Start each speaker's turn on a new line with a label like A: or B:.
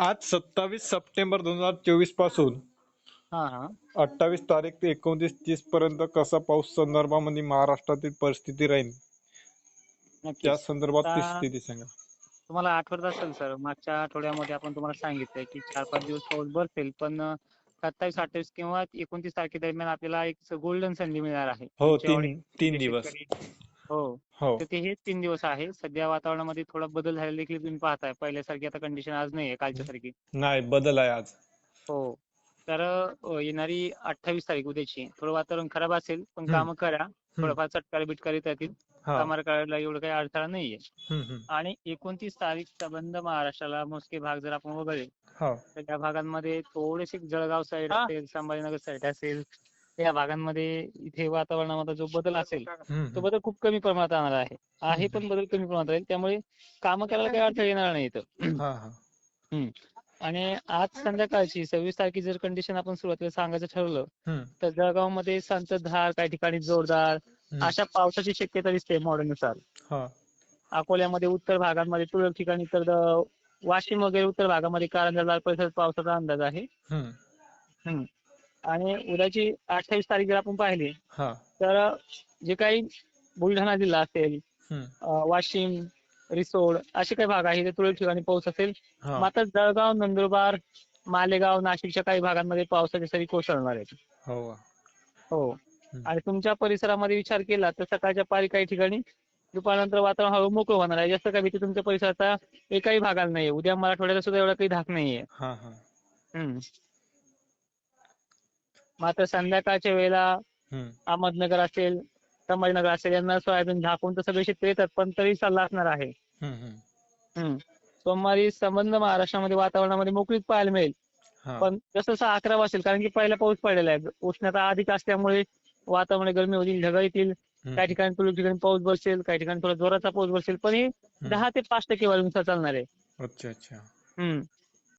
A: आज सत्तावीस सप्टेंबर दोन हजार चोवीसपासून
B: हा हा.
A: अठ्ठावीस तारीख ते एकोणतीस तीस पर्यंत कसा पाऊस संदर्भामध्ये महाराष्ट्रातील परिस्थिती राहील? त्या संदर्भात ती
B: आता-
A: स्थिती सांगा.
B: तुम्हाला आठवत असेल सर मागच्या आठवड्यामध्ये आपण तुम्हाला सांगितलंय की चार पाच दिवस पाऊस बरसेल पण सत्तावीस अठ्ठावीस किंवा एकोणतीस तारखेदरम्यान आपल्याला एक गोल्डन संधी मिळणार आहे.
A: हो तीन दिवस
B: शेतकरी- हो.
A: हो.
B: तर ते हे तीन दिवस आहे. सध्या वातावरणामध्ये थोडा बदल झालेला देखील तुम्ही पाहताय. पहिल्यासारखी आता कंडिशन आज नाहीये कालच्या सारखी.
A: नाही बदल आहे आज.
B: हो. तर अ, येणारी अठ्ठावीस तारीख उद्याची. थोडं वातावरण खराब असेल पण
A: हम्म.
B: कामं करा. थोडंफार चटकार बिटकार येतील
A: हा.
B: कामाला करायला एवढं काही अडथळा नाहीये.
A: हम्म, हम्म.
B: आणि एकोणतीस तारीख संबंध महाराष्ट्राला मोजके भाग जर आपण वगळले
A: हो.
B: तर त्या भागांमध्ये थोडेसे जळगाव साईड
A: हा.
B: असेल संभाजीनगर साईड असेल या भागांमध्ये इथे वातावरणामध्ये जो बदल असेल तो. बदल खूप कमी प्रमाणात राहणार आहे. आहे पण बदल कमी प्रमाणात राहील. त्यामुळे कामं करायला काही अडथळा येणार नाही इथं. आणि आज संध्याकाळची सव्वीस तारखेची जर कंडिशन आपण सुरुवातीला सांगायचं ठरवलं तर जळगावमध्ये संततधार काही ठिकाणी जोरदार. अशा पावसाची शक्यता दिसते मॉडेलनुसार अकोल्यामध्ये उत्तर भागांमध्ये तुरळक ठिकाणी तर वाशिम वगैरे उत्तर भागामध्ये कारंजा परिसरात पावसाचा अंदाज आहे. आणि उद्याची अठ्ठावीस तारीख जर आपण पाहिली. तर जे काही बुलढाणा जिल्हा असेल वाशिम रिसोड असे काही भाग आहेत ते तुरळक ठिकाणी पाऊस असेल. मात्र जळगाव नंदुरबार मालेगाव नाशिकच्या काही भागांमध्ये पावसाच्या सरी कोसळणार आहेत.
A: हो.
B: हो. आणि तुमच्या परिसरामध्ये विचार केला तर सकाळच्या पारी काही ठिकाणी दुपारनंतर वातावरण हळू मोकळं होणार आहे. जास्त काही भीती तुमच्या परिसराचा एकाही भागाला नाहीये. उद्या मराठवाड्याला सुद्धा एवढा काही धाक नाहीये. हम्म. मात्र संध्याकाळच्या वेळेला अहमदनगर असेल संभाजीनगर असेल यांना सोयाबीन झाकून तर सगळे शेतकरी येतात पण तरी सल्ला असणार आहे. सोमवारी संबंध महाराष्ट्रामध्ये वातावरणामध्ये मोकळीच पाहायला मिळेल. पण जसं जसं अकरा वाजेल कारण की पहिला पाऊस पडलेला आहे. उष्णता अधिक असल्यामुळे वातावरण गरमी होईल ढगाळ येतील. काही ठिकाणी तुरळक ठिकाणी पाऊस बसेल काही ठिकाणी थोडा जोराचा पाऊस बसेल. पण हे दहा ते पाच टक्के वाढून चालणार आहे.
A: अच्छा अच्छा.